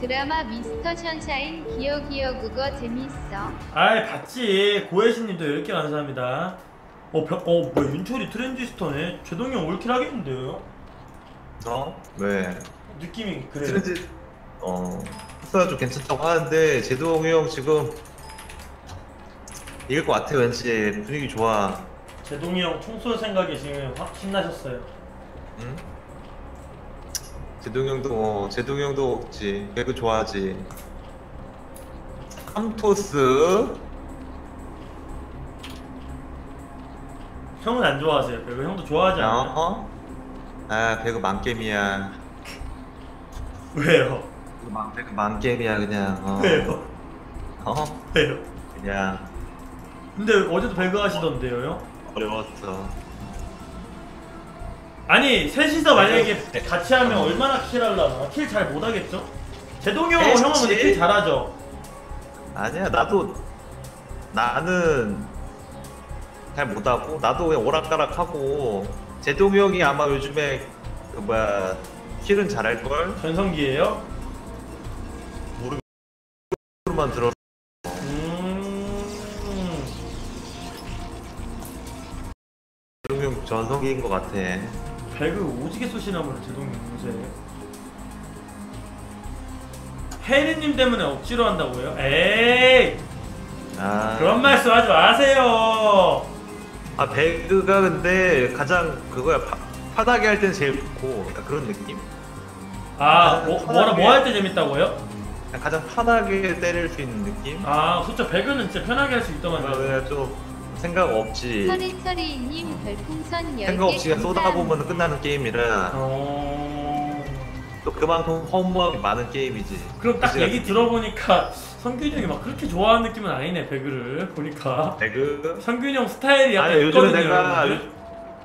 드라마 미스터 션샤인 기어 기어 그거 재밌어. 아이 봤지 고혜신님도 10개 감사합니다 어, 벽, 어 뭐야 윤철이 트랜지스터네 제동이 형 올킬 하겠는데요? 어? 왜? 느낌이 그래요 트렌지 어 흡사가 좀 괜찮다고 하는데 제동이 형 지금 이길 것 같아 왠지 분위기 좋아 제동이 형 총쏠 생각에 지금 확 신나셨어요 응? 제동이 형도 어, 제동이 형도 없지 배그 좋아하지 삼토스 형은 안 좋아하세요 배그 형도 좋아하지 않아요? 어? 아 배그 망게임이야 왜요? 배그 망- 배그 망게임이야 그냥 어. 왜요? 어? 왜요? 그냥 근데 어제도 배그 하시던데요 형? 어려웠어 아니 셋이서 만약에 네. 같이 하면 얼마나 킬 하려나? 킬 잘 못하겠죠? 제동이 형, 했지. 형은 근데 킬 잘하죠? 아니야 나도 나는 잘 못하고 나도 그냥 오락가락하고 제동이 형이 아마 요즘에 그 뭐야 킬은 잘할걸? 전성기예요? 만 들어 음... 제동이 형 전성기인 것 같아 배그 오지게 쏘시나 보네 제동이 요새 혜리님 때문에 억지로 한다고요? 에이 아, 그런 말씀 하지 마세요 아 배그가 근데 가장 그거야 파, 파닥이 할 땐 제일 좋고 약간 그런 느낌? 아 뭐, 뭐라 뭐 할 때 재밌다고요? 그냥 가장 편하게 때릴 수 있는 느낌? 아 그쵸 배그는 진짜 편하게 할 수 있더만요 그냥 좀 생각 없이 서리서리님 별풍선 10개 생각 없이 쏟아보면 끝나는 게임이라 어... 또 그만큼 허무함이 많은 게임이지. 그럼 딱 그치, 얘기 들어보니까 성균이 형이 막 그렇게 좋아하는 느낌은 아니네 배그를 보니까 배그. 성균이 형 스타일이 약간 아니 요즘에 있거든요 내가 여러분들.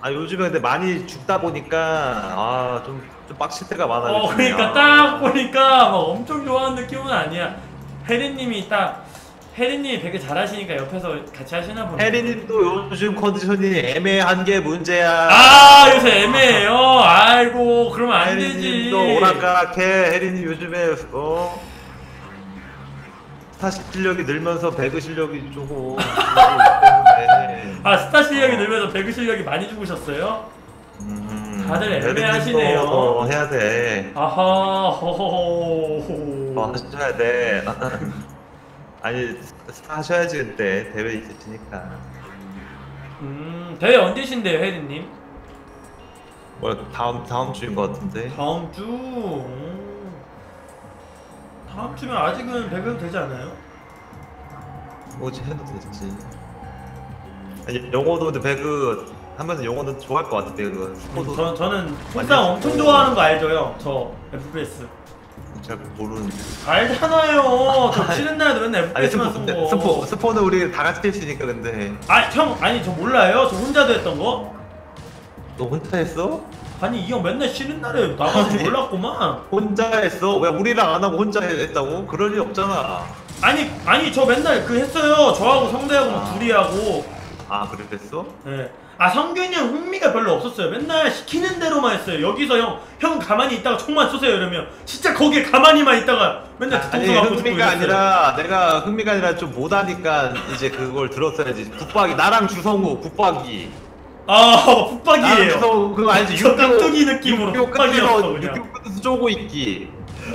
아 요즘에 근데 많이 죽다 보니까 아좀 좀 빡칠 때가 많아. 어 요즘에. 그러니까 아. 딱 보니까 막 엄청 좋아하는 느낌은 아니야 혜리님이 딱 혜리님이 배그 잘하시니까 옆에서 같이 하시나 보네 혜리님도 요즘 컨디션이 애매한 게 문제야. 아 요새 애매해요 아이고 그러면 안 되지 혜리님도 오락가락해. 혜리님 요즘에 어 스타 실력이 늘면서 배그 실력이 조금. 아 스타 실력이 늘면서 배그 실력이 많이 죽으셨어요? 음, 다들 애매하시네요. 어, 해야 돼. 아하 호호호 어, 하셔야 돼. 아니 하셔야지 그때 대회 있으시니까. 음 대회 언제신데요 혜리님? 뭐야 다음 다음 주인 것 같은데. 다음 주 음. 다음 주면 아직은 배그 되지 않아요? 뭐지 해도 되지. 아니 영어도 근데 배그 하면서 영어는 좋아할 것 같아 배그. 스포도 저, 저는 일단 엄청. 좋아하는 거 알죠 형? 저 FPS 잘 모르는데. 알잖아요 저 치는 날도 맨날 아니 FPS만 스포 쓰고 스포 스포는 우리 다 같이 했으니까 근데 아니 형 아니 저 몰라요? 저 혼자도 했던 거? 너 혼자 했어? 아니 이 형 맨날 쉬는 날에 나가서 아니. 몰랐구만 혼자 했어? 왜 우리랑 안 하고 혼자 했다고? 그럴 리 없잖아. 아니 아니 저 맨날 그 했어요 저하고 성대하고 막 아. 둘이 하고 아 그랬어? 예. 아 성균이 형 흥미가 별로 없었어요. 맨날 시키는 대로만 했어요. 여기서 형 형 가만히 있다가 총만 쏘세요 이러면 진짜 거기에 가만히만 있다가 맨날 아니 뒤통수 맞고 죽고 흥미가 이랬어요. 아니라 내가 흥미가 아니라 좀 못하니까 이제 그걸 들었어야지. 북박이 나랑 주성우 북박이. 아 나랑 북박이에요. 주성우 그거 알지? 저 깍두기 느낌으로 육교 끝에서 그냥. 육교 끝에서 쪼고 있기.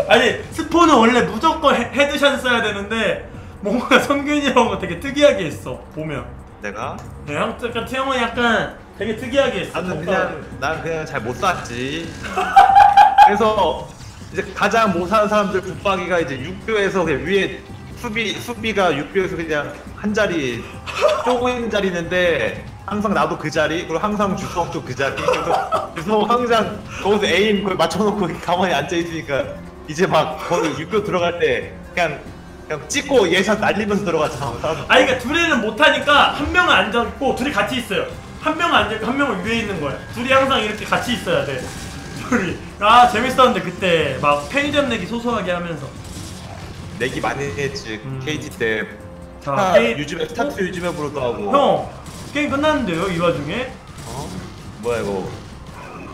아니 스포는 원래 무조건 헤, 헤드샷 써야 되는데 뭔가 성균이 형은 되게 특이하게 했어 보면 내가? 네, 형 약간 태형은 약간 되게 특이하게 했어. 나는. 그냥 난 그냥 잘못 쐈지. 그래서 이제 가장 못하는 사람들 북박이가 이제 육교에서 그냥 위에 수비 수비가 육교에서 그냥 한 자리 있는 자리 있는데 항상 나도 그 자리 그리고 항상 주성도 그 자리. 그래서 주성 항상 거기서 에임 맞춰놓고 가만히 앉아 있으니까 이제 막 거기 육교 들어갈 때 그냥 그냥 찍고 예샷 날리면서 들어가잖아 아니 그러니까 둘이는 못하니까 한 명은 앉아있고 둘이 같이 있어요. 한 명은 앉아있고 한 명은 위에 있는 거야. 둘이 항상 이렇게 같이 있어야 돼. 둘이. 아 재밌었는데 그때 막 편의점 내기 소소하게 하면서. 내기 많이 했지 음. KT 때. 자 스타 게임- 유즈맵 스타트 유즈맵으로도 하고. 형 게임 끝났는데요 이 와중에? 어? 뭐야 이거.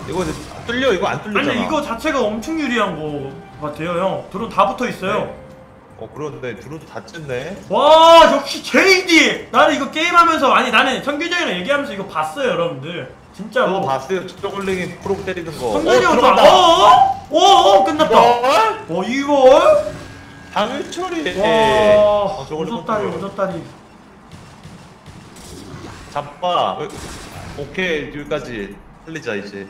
이거 뚫려? 이거 안 뚫리잖아. 아니 이거 자체가 엄청 유리한 거 같아요 형. 드론 다 붙어 있어요. 네. 어 그런데 드론도 다 찢네. 와 역시 JD 나는 이거 게임하면서 아니 나는 성규정이랑 얘기하면서 이거 봤어요 여러분들 진짜로 그거 봤어요. 저글링이 프로 때리는 거. 어, 어, 들어간다. 어어? 어어 끝났다 어? 어 이걸? 당일처리. 와 어, 저걸 오졌다리. 오졌다리 잡아. 오케이 여기까지 살리자 이제.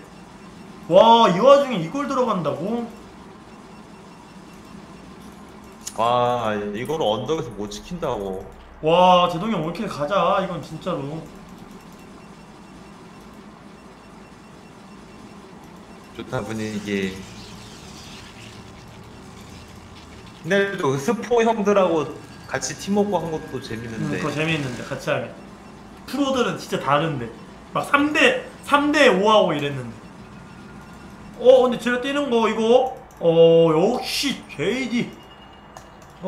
와 이 와중에 이걸 들어간다고? 아 이거는 언덕에서 못 지킨다고. 와 제동이 형 올킬 가자 이건 진짜로 좋다 분위기. 근데 또 스포 형들하고 같이 팀워크 한 것도 음, 재밌는데. 그거 재미있는데 같이 하면 프로들은 진짜 다른데 막 3대 3대 5하고 이랬는데 어 근데 제가 뛰는 거 이거 어 역시 JD 와.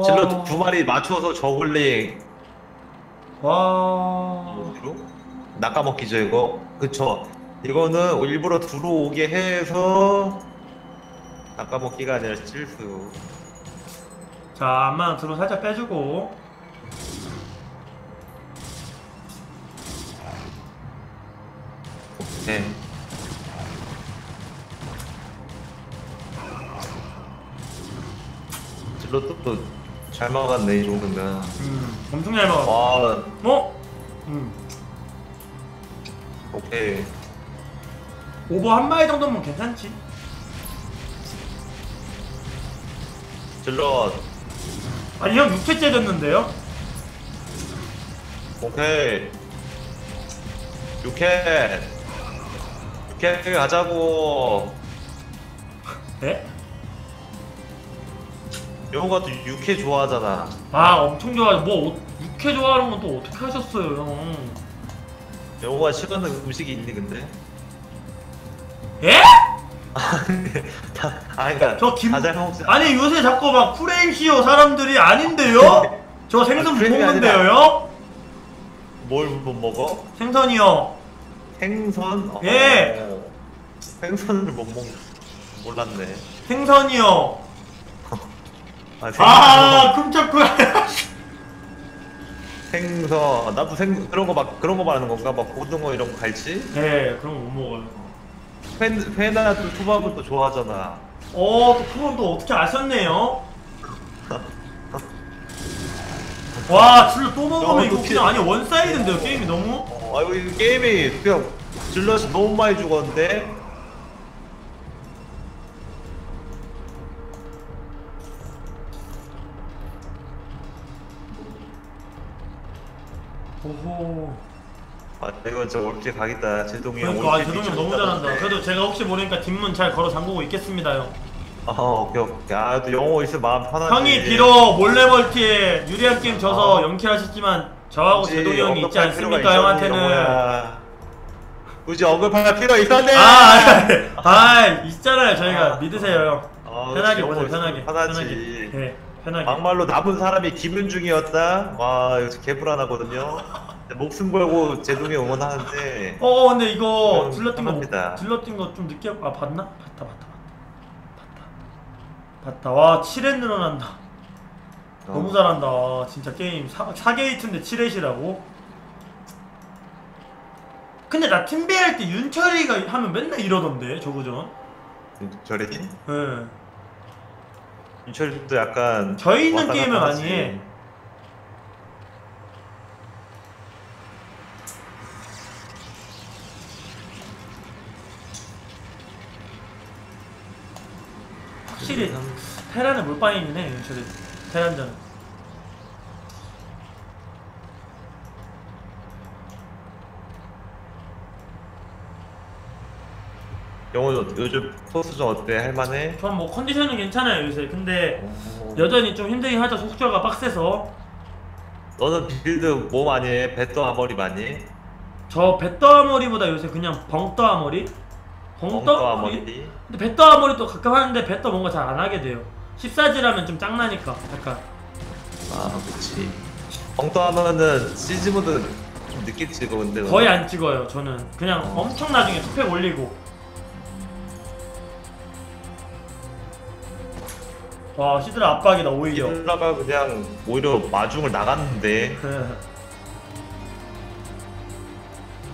질러 두 마리 맞춰서 저글링 와? 낚아먹기죠 이거? 그쵸? 이거는 일부러 들어오게 해서 낚아먹기가 아니라 실수. 자, 안만 들어 살짝 빼주고. 네. 질러 또 잘 막았네 이 정도면 음, 엄청 잘 막아. 와 어? 음. 오케이 오버 한 마리 정도면 괜찮지. 질러 아니, 형 6회째 됐는데요? 오케이 육회 육회 가자고 네? 영호가 또 육회 좋아하잖아 아, 엄청 좋아하죠. 뭐, 6회 좋아하는 건 또 어떻게 하셨어요, 형? 영호가 싫어하는 음식이 있니 근데? 예? 다, 아 그니까 저 김. 가장 혹시 아니, 요새 자꾸 막 프레임 씌워 사람들이 아닌데요? 저 생선 아, 못 프레임이 먹는데요, 아니라- 형? 뭘못 먹어? 생선이요. 생선? 어. 예. 생선을 못 먹... 몰랐네 생선이요. 아. 아, 끔찍해. 생선 나도 생 그런 거막 그런 거 말하는 건가? 막 고등어 이런 거 갈치? 네, 그럼 못 먹어요. 회, 회나 또 초밥을 또 좋아하잖아 어, 또 그건 또 어떻게 아셨네요? 와, 진짜 또 먹으면 야, 이거. 그냥 아니 원사이드인데요, 게임이 너무? 어, 아이고 이 게임이 그냥 질럿이 너무 많이 죽었는데 오호. 아 이건 저 올게 가겠다 제동이 형 그러니까, 아, 제동이 형 너무 미쳤다. 잘한다. 그래도 제가 혹시 모르니까 뒷문 잘 걸어 잠그고 있겠습니다, 형. 아 오케이 오케이 아또 영어 있으면 마음 편하지 형이 비록 몰래 멀티에 유리한 게임 져서 어. 연킬 하셨지만 저하고 굳이 제동이 형이 있지 언급할 필요가 않습니까, 있었니, 형한테는? 영호야. 굳이 언급할 필요 있었네 아, 아, 아, 있잖아요, 저희가 아. 믿으세요, 형. 아, 편하게 보세요, 있으면 편하게. 편하지 네, 편하게. 막말로 남은 사람이 김윤중이었다? 와 이거 개불안하거든요. 목숨 걸고 제동이 응원하는데. 어 근데 이거 음, 질러 뛴거 편합니다. 질러 뛴 거 좀 늦게 아 봤나? 봤다 봤다 봤다. 봤다. 봤다. 와 7회 늘어난다. 어. 너무 잘한다. 와, 진짜 게임. 4, 4게이트인데 7회시라고? 근데 나 팀배 할 때 윤철이가 하면 맨날 이러던데 저그전. 저래 예 윤철도 약간 저희 있는 왔다 게임을 갔다 많이 하지. 해. 확실히 테란의 몰빵이긴 해 윤철이 테란전 영호 요즘 포스전 어때? 할만해? 전 뭐 컨디션은 괜찮아요 요새 근데 어. 여전히 좀 힘들긴 하죠 속도가 빡세서 너는 빌드 뭐 많이 해? 배떠 아머리 많이 해? 저 배떠아머리보다 요새 그냥 벙떠아머리? 벙떠아머리? 아머리? 근데 배떠아머리도 가끔 하는데 배떠 뭔가 잘 안 하게 돼요 14지라면 좀 짱나니까 약간 아 그치 엉떠 하면은 시즈모드 좀 늦게 찍어 근데 거의 안 찍어요 저는 그냥 어. 엄청 나중에 투팩 올리고 와 히드라 압박이다 오히려. 히드라가 그냥 오히려 마중을 나갔는데.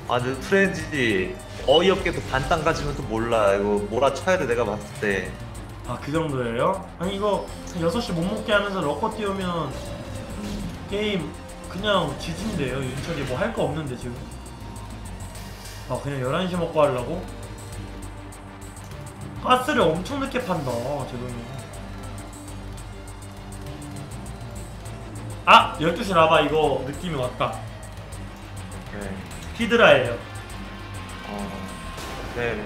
아 근데 프렌지 어이없게도 반땅 가지면 또 몰라. 이거 몰아쳐야 돼 내가 봤을 때. 아 그 정도예요? 아니 이거 6시 못 먹게 하면서 러커 띄우면 게임 그냥 지진데요 윤철이. 뭐 할 거 없는데 지금. 아 그냥 11시 먹고 하려고? 가스를 엄청 늦게 판다 제동이 아! 12시 라바 이거 느낌이 왔다 네. 히드라예요 어, 네.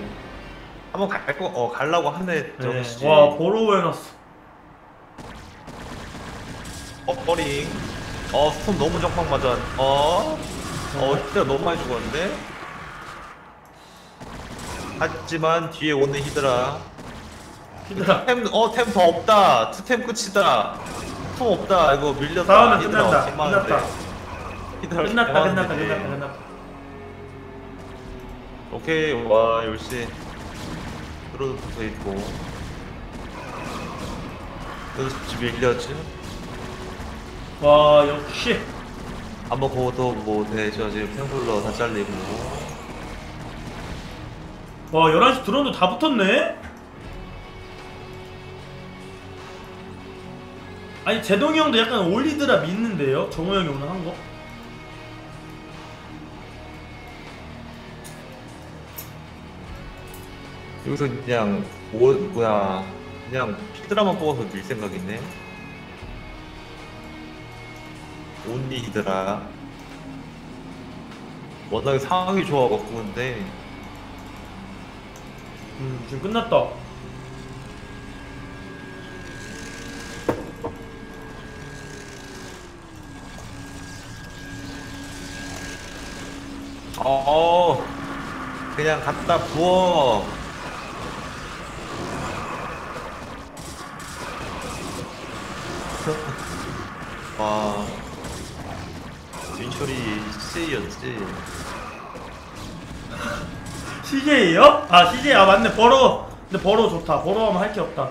한번 갈 거, 어, 가려고 하네, 네. 씨. 와 보로우 해놨어 어, 버링. 어, 스톤 너무 정확 맞아. 어? 어, 히드라 너무 많이 죽었는데? 하지만 뒤에 오는 히드라. 히드라 템, 어, 템 더 없다. 투 템 끝이다. 템 없다. 이거 밀렸다. 히드라 끝난다. 끝났다 히드라 끝났다 개 끝났다. 끝났다 끝났다 오케이, 와, 열시. 들어도 붙어 있고. 여기서 밀렸지? 와 역시 한번 그것도 뭐 되죠 지금 펜슬러 다 잘리고 와 11시 드론도 다 붙었네? 아니 제동이 형도 약간 올리드라 믿는데요? 정우 형이 오늘 한 거? 여기서 그냥 뭐 뭐야 그냥 히드라만 뽑아서 밀 생각이네 온리 히드라 워낙에 상황이 좋아갖고 근데 음 지금 끝났다 어 그냥 갖다 부어. 와. 윈철이 CJ였지. CJ요? 아 CJ 아 맞네. 버러. 근데 버러 좋다. 버러 하면 할 게 없다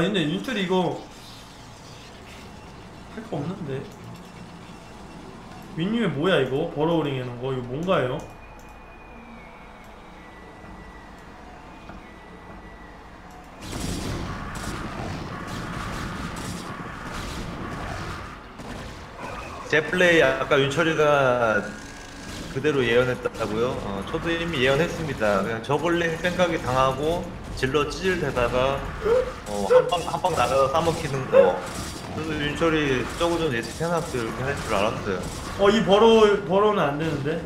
아니 근데 윤철이 이거 할 거 없는데 윈님의 뭐야 이거 버러우링 해놓은 거 이거 뭔가요? 제 플레이 아까 윤철이가 그대로 예언했다고요? 어, 저도 이미 예언했습니다. 그냥 저글링 생각이 당하고 질러 찌질대다가 어, 한방 한방 나가서 싸먹히는 거. 그래서 윤철이 저거 좀 예측해놨어요. 이렇게 할 줄 알았어요. 어 이 버러 버러는 안 되는데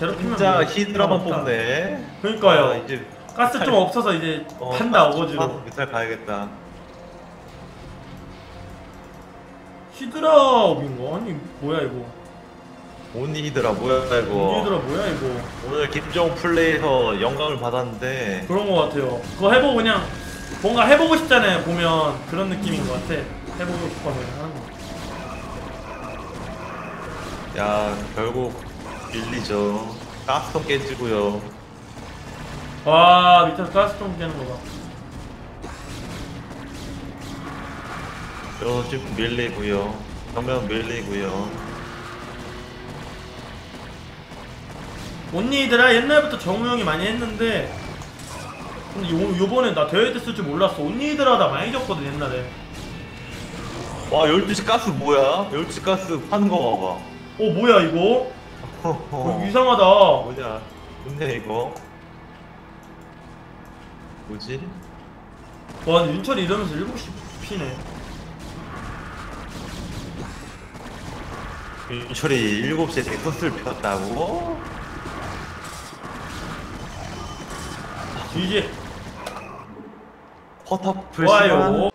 괴롭히면 진짜 뭐 히드라만. 뽑네. 그러니까요 아, 이제 가스 좀 없어서 이제 어, 판다 사서 뮤탈 가야겠다. 히드라업인 거 아니 뭐야 이거 온니 히드라 뭐야 이거. 히드라 뭐야 이거 오늘 김정우 플레이에서 영감을 받았는데 그런 거 같아요. 그거 해보고 그냥 뭔가 해보고 싶잖아요. 보면 그런 느낌인 것 같아. 해보고 싶어서 하는 거. 야 결국 밀리죠. 가스통 깨지고요. 와 밑에서 가스통 깨는 거 봐. 요집 밀리고요. 정면 밀리고요. 온니들아 옛날부터 정우 형이 많이 했는데 근데 요, 요번에 나 대회 됐을 줄 몰랐어. 온니들하다 많이 졌거든 옛날에. 와 12시 가스 뭐야? 12시 가스 파는 거어 뭐야 이거? 어, 이상하다. 뭐냐? 좋네 이거. 뭐지? 와 근데 윤철이 이러면서 7시 피네. 윤철이 7시에 넥서스를 폈다고? 이제 퍼터풀 좋아요.